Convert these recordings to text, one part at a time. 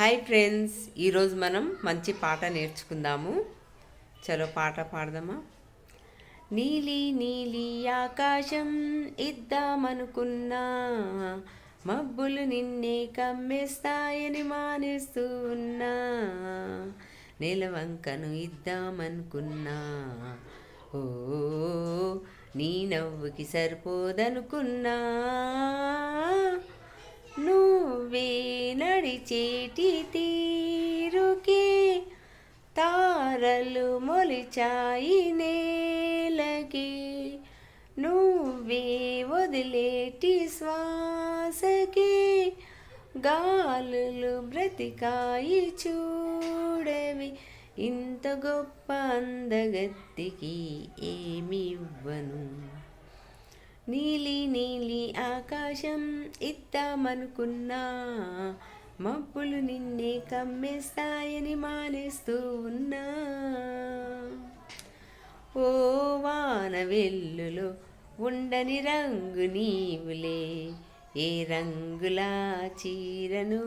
Hi friends ఈరోజు మనం మంచి పాట నేర్చుకుందాము. చలో పాట పాడదామా? నీలి నీలి ఆకాశం ఇద్దామనుకున్నా మబ్బులు నిన్నే కమ్మేస్తాయని మానేస్తూ ఉన్నా నెలవంకను ఇద్దామనుకున్నా. ఓ నీ నవ్వుకి సరిపోదనుకున్నా. చేటి తీరుకే తారలు మొలిచాయి నేలకి. నువ్వే వదిలేటి శ్వాసకి గాలులు బ్రతికాయి చూడవి. ఇంత గొప్ప అందగత్తికి ఏమివ్వను? నీలి నీలి ఆకాశం ఇద్దామనుకున్నా మబ్బులు నిన్నే కమ్మేస్తాయని మానేస్తూ ఉన్నా. ఓ వాన వెల్లులో ఉండని రంగు నీవులే ఏ రంగులా చీరను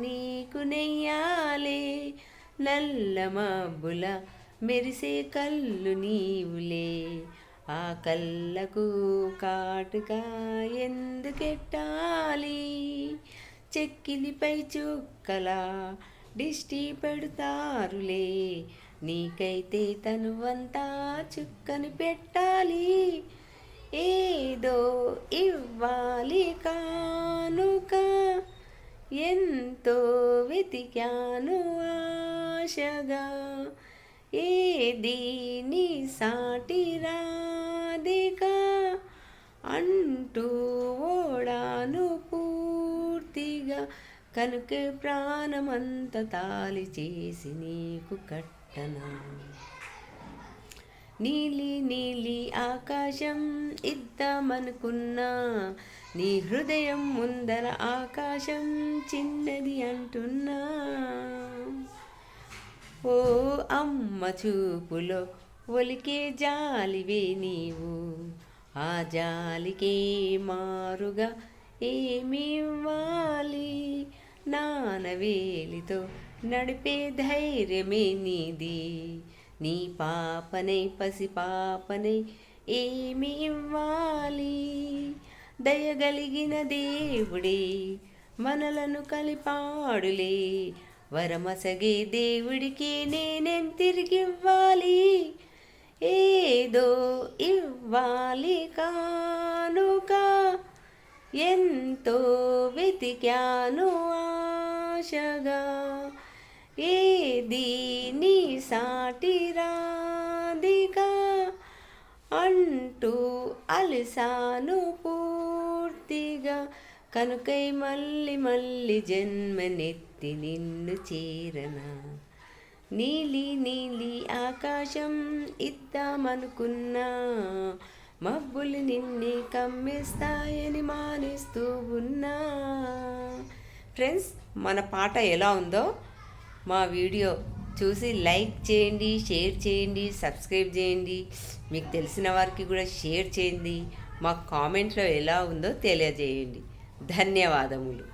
నీకు నెయ్యాలే? నల్ల మబ్బుల మెరిసే కళ్ళు నీవులే ఆ కళ్ళకు కాటుగా ఎందుకెట్టాలి? చెక్కిలిపై చుక్కలా దిష్టి పెడతారులే. నీకైతే తనువంతా చుక్కను పెట్టాలి. ఏదో ఇవ్వాలి కానుక. ఎంతో వెతికాను ఆశగా. ఏది నీ సాటి రాదిక అంటూ ఓడాను పూర్తిగా కనుక ప్రాణమంత తాలి చేసి నీకు కట్టనా. నీలి నీలి ఆకాశం ఇద్దామనుకున్నా నీ హృదయం ముందర ఆకాశం చిన్నది అంటున్నా. ఓ అమ్మ చూపులో ఒలికే జాలివే నీవు ఆ జాలికే మారుగా ఏమి నానవేలితో నడిపే ధైర్యమే నీది. నీ పాపనై పసి పాపనై ఏమి ఇవ్వాలి? దయగలిగిన దేవుడే మనలను కలిపాడులే. వరమసగే దేవుడికి నేనేం తిరిగివ్వాలి? ఏదో ఇవ్వాలి కానుక ఎంతో వెతికాను ఆశగా ఏది నీ సాటి రాధిగా అంటూ అలసాను పూర్తిగా. కనుకై మళ్ళీ మళ్ళీ జన్మనెత్తి నిన్ను చేరనా? నీలి నీలి ఆకాశం ఇద్దామనుకున్నా. మబ్బులు నిన్నే కమ్మేస్తాయని మానేస్తూ ఉన్నా. ఫ్రెండ్స్ మన పాట ఎలా ఉందో మా వీడియో చూసి లైక్ చేయండి షేర్ చేయండి సబ్స్క్రైబ్ చేయండి. మీకు తెలిసిన వారికి కూడా షేర్ చేయండి. మా కామెంట్లో ఎలా ఉందో తెలియజేయండి. ధన్యవాదములు.